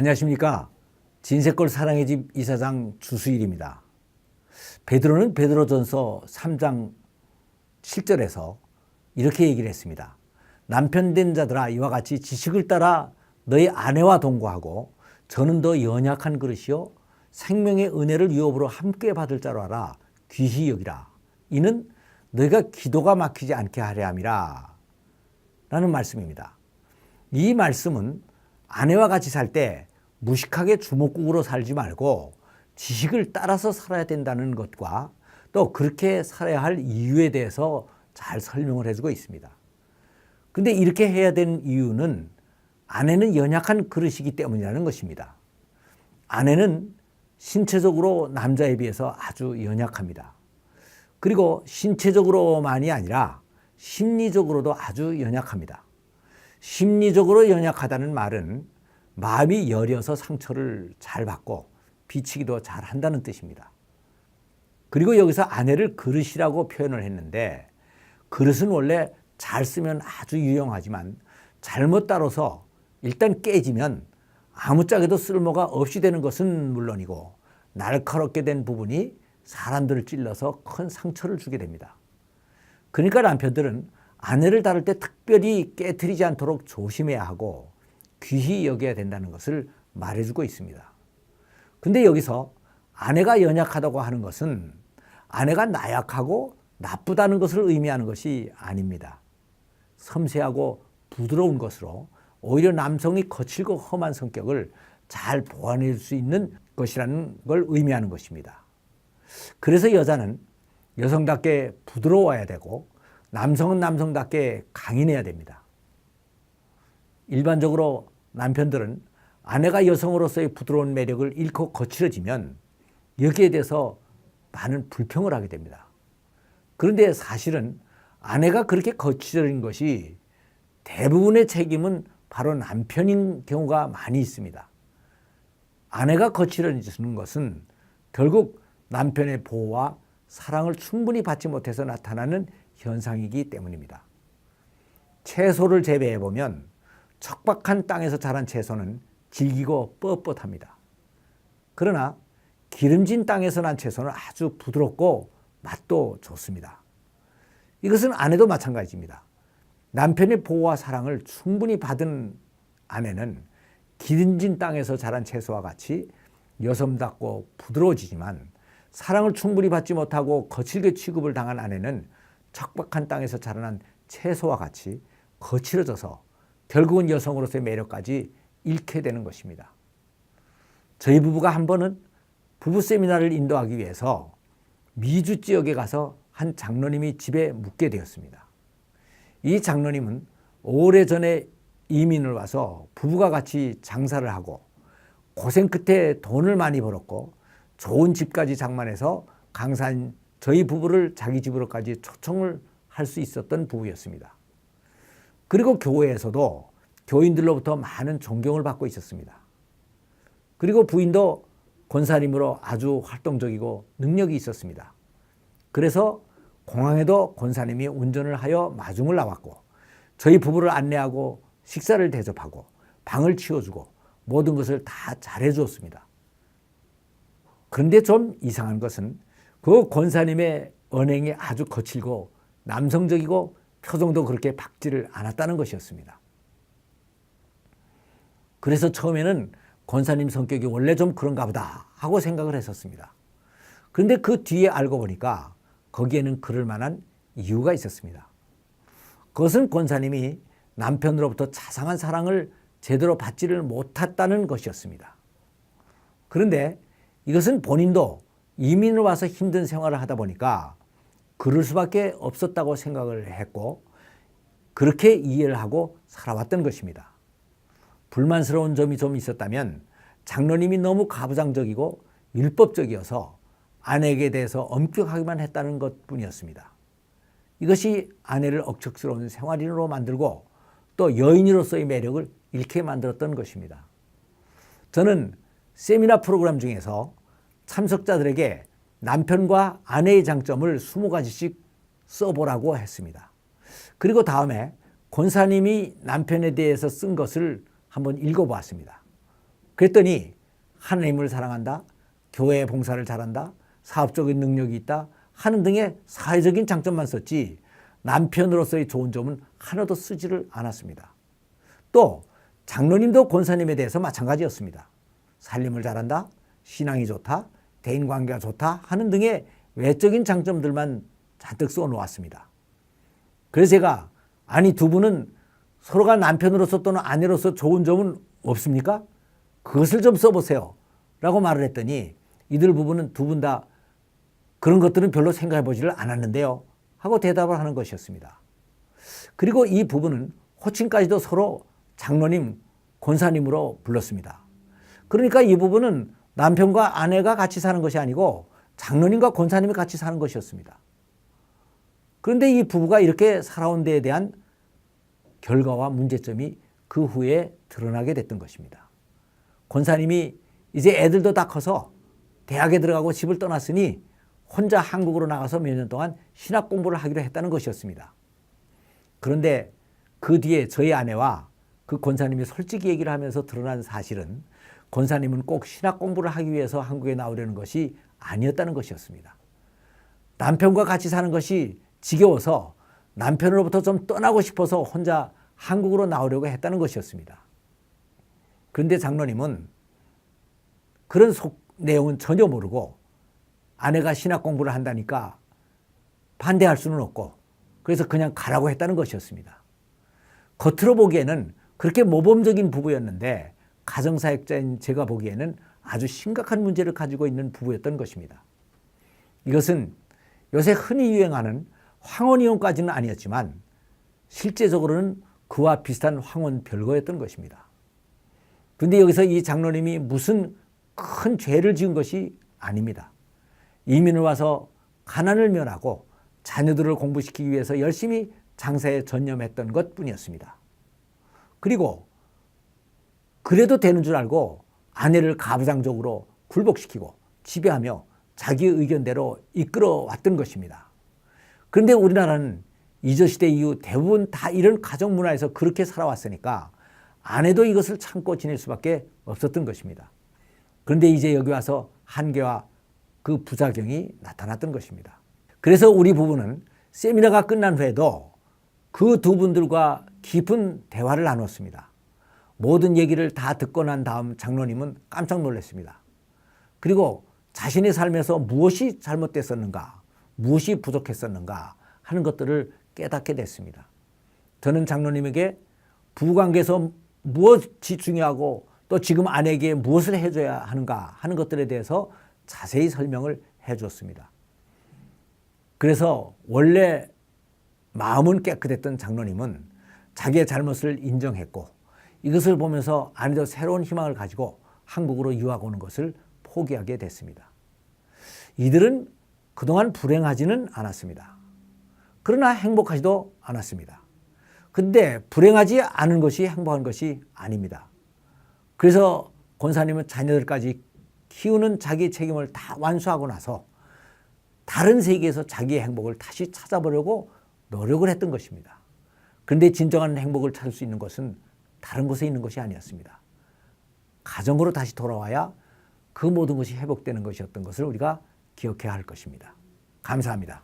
안녕하십니까. 진세골 사랑의 집 이사장 주수일입니다. 베드로는 베드로전서 3장 7절에서 이렇게 얘기를 했습니다. 남편 된 자들아 이와 같이 지식을 따라 너희 아내와 동거하고 저는 더 연약한 그릇이요 생명의 은혜를 유업으로 함께 받을 자로 알아 귀히 여기라. 이는 너희가 기도가 막히지 않게 하려 함이라. 라는 말씀입니다. 이 말씀은 아내와 같이 살 때 무식하게 주먹국으로 살지 말고 지식을 따라서 살아야 된다는 것과 또 그렇게 살아야 할 이유에 대해서 잘 설명을 해주고 있습니다. 근데 이렇게 해야 되는 이유는 아내는 연약한 그릇이기 때문이라는 것입니다. 아내는 신체적으로 남자에 비해서 아주 연약합니다. 그리고 신체적으로만이 아니라 심리적으로도 아주 연약합니다. 심리적으로 연약하다는 말은 마음이 여려서 상처를 잘 받고 비치기도 잘 한다는 뜻입니다. 그리고 여기서 아내를 그릇이라고 표현을 했는데 그릇은 원래 잘 쓰면 아주 유용하지만 잘못 다뤄서 일단 깨지면 아무짝에도 쓸모가 없이 되는 것은 물론이고 날카롭게 된 부분이 사람들을 찔러서 큰 상처를 주게 됩니다. 그러니까 남편들은 아내를 다룰 때 특별히 깨뜨리지 않도록 조심해야 하고 귀히 여겨야 된다는 것을 말해주고 있습니다. 근데 여기서 아내가 연약하다고 하는 것은 아내가 나약하고 나쁘다는 것을 의미하는 것이 아닙니다. 섬세하고 부드러운 것으로 오히려 남성이 거칠고 험한 성격을 잘 보완해 줄 수 있는 것이라는 걸 의미하는 것입니다. 그래서 여자는 여성답게 부드러워야 되고 남성은 남성답게 강인해야 됩니다. 일반적으로 남편들은 아내가 여성으로서의 부드러운 매력을 잃고 거칠어지면 여기에 대해서 많은 불평을 하게 됩니다. 그런데 사실은 아내가 그렇게 거칠어진 것이 대부분의 책임은 바로 남편인 경우가 많이 있습니다. 아내가 거칠어지는 것은 결국 남편의 보호와 사랑을 충분히 받지 못해서 나타나는 현상이기 때문입니다. 채소를 재배해 보면 척박한 땅에서 자란 채소는 질기고 뻣뻣합니다. 그러나 기름진 땅에서 난 채소는 아주 부드럽고 맛도 좋습니다. 이것은 아내도 마찬가지입니다. 남편의 보호와 사랑을 충분히 받은 아내는 기름진 땅에서 자란 채소와 같이 여성답고 부드러워지지만 사랑을 충분히 받지 못하고 거칠게 취급을 당한 아내는 척박한 땅에서 자라난 채소와 같이 거칠어져서 결국은 여성으로서의 매력까지 잃게 되는 것입니다. 저희 부부가 한 번은 부부 세미나를 인도하기 위해서 미주 지역에 가서 한 장로님이 집에 묵게 되었습니다. 이 장로님은 오래전에 이민을 와서 부부가 같이 장사를 하고 고생 끝에 돈을 많이 벌었고 좋은 집까지 장만해서 강산 저희 부부를 자기 집으로까지 초청을 할 수 있었던 부부였습니다. 그리고 교회에서도 교인들로부터 많은 존경을 받고 있었습니다. 그리고 부인도 권사님으로 아주 활동적이고 능력이 있었습니다. 그래서 공항에도 권사님이 운전을 하여 마중을 나왔고 저희 부부를 안내하고 식사를 대접하고 방을 치워주고 모든 것을 다 잘해 주었습니다. 그런데 좀 이상한 것은 그 권사님의 언행이 아주 거칠고 남성적이고 표정도 그렇게 박지를 않았다는 것이었습니다. 그래서 처음에는 권사님 성격이 원래 좀 그런가 보다 하고 생각을 했었습니다. 그런데 그 뒤에 알고 보니까 거기에는 그럴 만한 이유가 있었습니다. 그것은 권사님이 남편으로부터 자상한 사랑을 제대로 받지를 못했다는 것이었습니다. 그런데 이것은 본인도 이민을 와서 힘든 생활을 하다 보니까 그럴 수밖에 없었다고 생각을 했고 그렇게 이해를 하고 살아왔던 것입니다. 불만스러운 점이 좀 있었다면 장로님이 너무 가부장적이고 율법적이어서 아내에게 대해서 엄격하기만 했다는 것 뿐이었습니다. 이것이 아내를 억척스러운 생활인으로 만들고 또 여인으로서의 매력을 잃게 만들었던 것입니다. 저는 세미나 프로그램 중에서 참석자들에게 남편과 아내의 장점을 20가지씩 써보라고 했습니다. 그리고 다음에 권사님이 남편에 대해서 쓴 것을 한번 읽어보았습니다. 그랬더니 하나님을 사랑한다, 교회 봉사를 잘한다, 사업적인 능력이 있다 하는 등의 사회적인 장점만 썼지 남편으로서의 좋은 점은 하나도 쓰지를 않았습니다. 또 장로님도 권사님에 대해서 마찬가지였습니다. 살림을 잘한다, 신앙이 좋다, 대인 관계가 좋다 하는 등의 외적인 장점들만 잔뜩 써 놓았습니다. 그래서 제가 아니 두 분은 서로가 남편으로서 또는 아내로서 좋은 점은 없습니까? 그것을 좀 써보세요. 라고 말을 했더니 이들 부부는 두 분 다 그런 것들은 별로 생각해 보지를 않았는데요. 하고 대답을 하는 것이었습니다. 그리고 이 부부는 호칭까지도 서로 장로님, 권사님으로 불렀습니다. 그러니까 이 부부는 남편과 아내가 같이 사는 것이 아니고 장로님과 권사님이 같이 사는 것이었습니다. 그런데 이 부부가 이렇게 살아온 데에 대한 결과와 문제점이 그 후에 드러나게 됐던 것입니다. 권사님이 이제 애들도 다 커서 대학에 들어가고 집을 떠났으니 혼자 한국으로 나가서 몇 년 동안 신학 공부를 하기로 했다는 것이었습니다. 그런데 그 뒤에 저희 아내와 그 권사님이 솔직히 얘기를 하면서 드러난 사실은 권사님은 꼭 신학 공부를 하기 위해서 한국에 나오려는 것이 아니었다는 것이었습니다. 남편과 같이 사는 것이 지겨워서 남편으로부터 좀 떠나고 싶어서 혼자 한국으로 나오려고 했다는 것이었습니다. 그런데 장로님은 그런 속 내용은 전혀 모르고 아내가 신학 공부를 한다니까 반대할 수는 없고 그래서 그냥 가라고 했다는 것이었습니다. 겉으로 보기에는 그렇게 모범적인 부부였는데 가정사역자인 제가 보기에는 아주 심각한 문제를 가지고 있는 부부였던 것입니다. 이것은 요새 흔히 유행하는 황혼이혼까지는 아니었지만 실제적으로는 그와 비슷한 황혼 별거였던 것입니다. 그런데 여기서 이 장로님이 무슨 큰 죄를 지은 것이 아닙니다. 이민을 와서 가난을 면하고 자녀들을 공부시키기 위해서 열심히 장사에 전념했던 것 뿐이었습니다. 그리고 그래도 되는 줄 알고 아내를 가부장적으로 굴복시키고 지배하며 자기 의견대로 이끌어 왔던 것입니다. 그런데 우리나라는 이조시대 이후 대부분 다 이런 가정 문화에서 그렇게 살아왔으니까 아내도 이것을 참고 지낼 수밖에 없었던 것입니다. 그런데 이제 여기 와서 한계와 그 부작용이 나타났던 것입니다. 그래서 우리 부부는 세미나가 끝난 후에도 그 두 분들과 깊은 대화를 나눴습니다. 모든 얘기를 다 듣고 난 다음 장로님은 깜짝 놀랐습니다. 그리고 자신의 삶에서 무엇이 잘못됐었는가, 무엇이 부족했었는가 하는 것들을 깨닫게 됐습니다. 저는 장로님에게 부부관계에서 무엇이 중요하고 또 지금 아내에게 무엇을 해줘야 하는가 하는 것들에 대해서 자세히 설명을 해 주었습니다. 그래서 원래 마음은 깨끗했던 장로님은 자기의 잘못을 인정했고 이것을 보면서 아내도 새로운 희망을 가지고 한국으로 유학 오는 것을 포기하게 됐습니다. 이들은 그동안 불행하지는 않았습니다. 그러나 행복하지도 않았습니다. 근데 불행하지 않은 것이 행복한 것이 아닙니다. 그래서 권사님은 자녀들까지 키우는 자기 책임을 다 완수하고 나서 다른 세계에서 자기의 행복을 다시 찾아보려고 노력을 했던 것입니다. 그런데 진정한 행복을 찾을 수 있는 것은 다른 곳에 있는 것이 아니었습니다. 가정으로 다시 돌아와야 그 모든 것이 회복되는 것이었던 것을 우리가 기억해야 할 것입니다. 감사합니다.